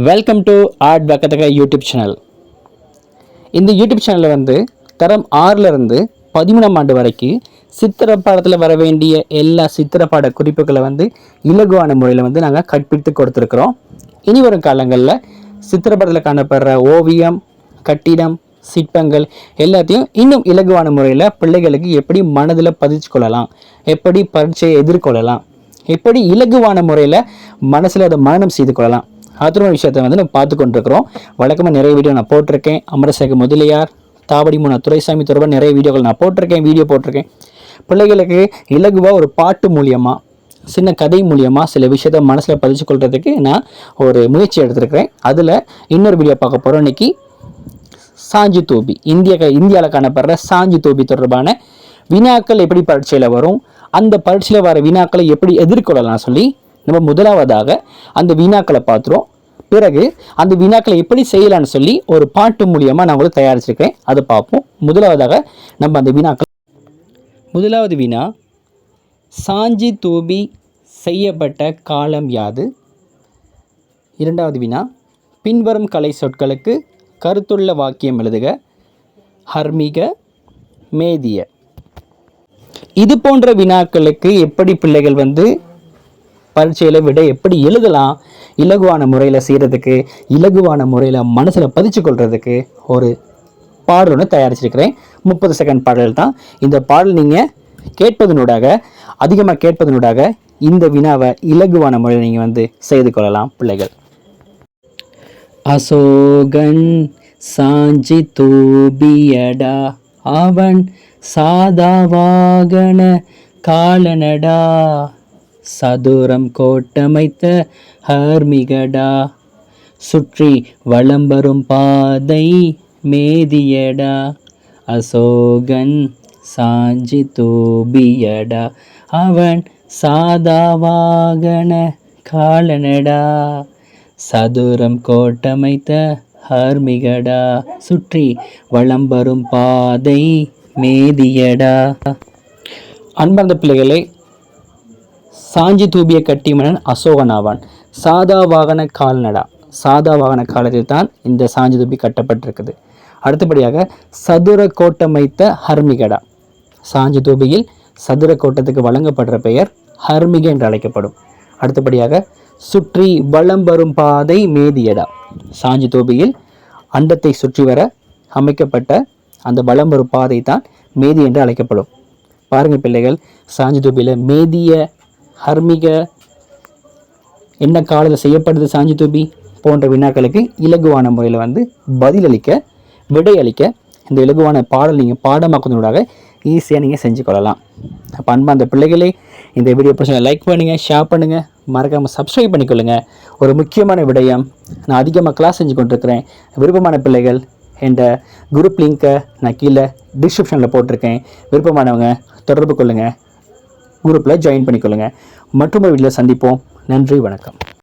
Welcome to art பக்கத்தக YouTube channel இந்த YouTube சேனலில் வந்து தரம் ஆறிலிருந்து பதிமூணாம் ஆண்டு வரைக்கும் சித்திர பாடத்தில் வர வேண்டிய எல்லா சித்திர பாட குறிப்புகளை வந்து இலகுவான முறையில் வந்து நாங்கள் கற்பித்து கொடுத்துருக்குறோம். இனி வரும் காலங்களில் சித்திரப்படத்தில் காணப்படுற ஓவியம் கட்டிடம் சிற்பங்கள் எல்லாத்தையும் இன்னும் இலகுவான முறையில் பிள்ளைகளுக்கு எப்படி மனதில் பதிச்சு கொள்ளலாம் எப்படி பரீட்சையை எதிர்கொள்ளலாம் எப்படி இலகுவான முறையில் மனசில் அதை மரணம் செய்து கொள்ளலாம். அத்தனை விஷயத்தை வந்து நம்ம பார்த்து கொண்டிருக்கிறோம். வழக்கமாக நிறைய வீடியோ நான் போட்டிருக்கேன். அமரசேகர் முதலியார் தாவடி மூணா துரைசாமி தொடர்பாக நிறைய வீடியோக்கள் நான் போட்டிருக்கேன் வீடியோ போட்டிருக்கேன். பிள்ளைகளுக்கு இலகுவாக ஒரு பாட்டு மூலியமாக சின்ன கதை மூலியமாக சில விஷயத்தை மனசில் பதிச்சு கொள்றதுக்கு நான் ஒரு முயற்சி எடுத்திருக்கிறேன். அதில் இன்னொரு வீடியோ பார்க்க போகிறோம் இன்றைக்கி சாஞ்சி தோபி. இந்திய இந்தியாவில் காணப்படுற சாஞ்சி தோபி தொடர்பான வினாக்கள் எப்படி பரீட்சையில் வரும் அந்த பரீட்சையில் வர வினாக்களை எப்படி எதிர்கொள்ளலாம் சொல்லி நம்ம முதலாவதாக அந்த வினாக்களை பார்த்துருவோம். பிறகு அந்த வினாக்களை எப்படி செய்யலாம்னு சொல்லி ஒரு பாட்டு மூலியமாக நான் உங்களுக்கு தயாரிச்சிருக்கேன் அதை பார்ப்போம். முதலாவதாக நம்ம அந்த வினாக்கள் முதலாவது வினா சாஞ்சி தூபி செய்யப்பட்ட காலம் யாது? இரண்டாவது வினா பின்வரும் கலை சொற்களுக்கு கருத்துள்ள வாக்கியம் எழுதுக. ஹர்மிக மேதிய. இது போன்ற வினாக்களுக்கு எப்படி பிள்ளைகள் வந்து பரீட்சையில் விட எப்படி எழுதலாம்? இலகுவான முறையில் செய்கிறதுக்கு இலகுவான முறையில் மனசில் பதிச்சு கொள்கிறதுக்கு ஒரு பாடல் ஒன்று தயாரிச்சிருக்கிறேன். முப்பது செகண்ட் பாடல் தான். இந்த பாடல் நீங்கள் கேட்பதனூடாக அதிகமாக கேட்பதனூடாக இந்த வினாவை இலகுவான முறையில் நீங்கள் வந்து செய்து கொள்ளலாம் பிள்ளைகள். அசோகன் சாஞ்சி தூபியடா அவன் சாதாவாகன காலனடா. சதுரம் கோட்டமைத்த ஹர்மிகடா. சுற்றி வளம்பரும் பாதை மேதியடா. அசோகன் சாஞ்சி தூபியடா. அவன் சாதாவாகன காலனடா. சதுரம் கோட்டமைத்த ஹர்மிகடா. சுற்றி வளம்பரும் பாதை மேதியடா அன்பார்ந்த பிள்ளைகளே சாஞ்சி தூபிய கட்டி மன்னன் அசோகன் ஆவான் சாதா வாகன கால்நடா. சாதா வாகன காலத்தில் தான் இந்த சாஞ்சி தூபி கட்டப்பட்டிருக்குது. அடுத்தபடியாக சதுர கோட்டமைத்த ஹர்மிகடா. சாஞ்சி தூபியில் சதுர கோட்டத்துக்கு வழங்கப்படுற பெயர் ஹர்மிக என்று அழைக்கப்படும். அடுத்தபடியாக சுற்றி வலம் வரும் பாதை மேதியடா. சாஞ்சி தோபியில் அண்டத்தை சுற்றி வர அமைக்கப்பட்ட அந்த வலம் வரும் பாதை தான் மேதி என்று அழைக்கப்படும். பாருங்கள் பிள்ளைகள் சாஞ்சி தோபியில் மேதிய ஹர்மிக என்ன காலத்தில் செய்யப்படுது சாஞ்சி தூபி போன்ற வினாக்களுக்கு இலகுவான முறையில் வந்து பதிலளிக்க விடையளிக்க இந்த இலகுவான பாடல் நீங்கள் பாடமாக்குவதனூடாக ஈஸியாக நீங்கள் செஞ்சு கொள்ளலாம். அப்போ அன்பா அந்த பிள்ளைகளே இந்த வீடியோ பிரச்சனை லைக் பண்ணுங்கள் ஷேர் பண்ணுங்கள் மறக்காமல் சப்ஸ்கிரைப் பண்ணிக்கொள்ளுங்கள் ஒரு முக்கியமான விடயம் நான் அதிகமாக கிளாஸ் செஞ்சு கொண்டிருக்கிறேன். விருப்பமான பிள்ளைகள் என்ற குரூப் லிங்க்கை நான் கீழே டிஸ்கிரிப்ஷனில் போட்டிருக்கேன். விருப்பமானவங்க தொடர்பு கொள்ளுங்கள் குரூப்பில் ஜாயின் பண்ணிக்கொள்ளுங்கள் மற்றொரு வீட்டில் சந்திப்போம். நன்றி வணக்கம்.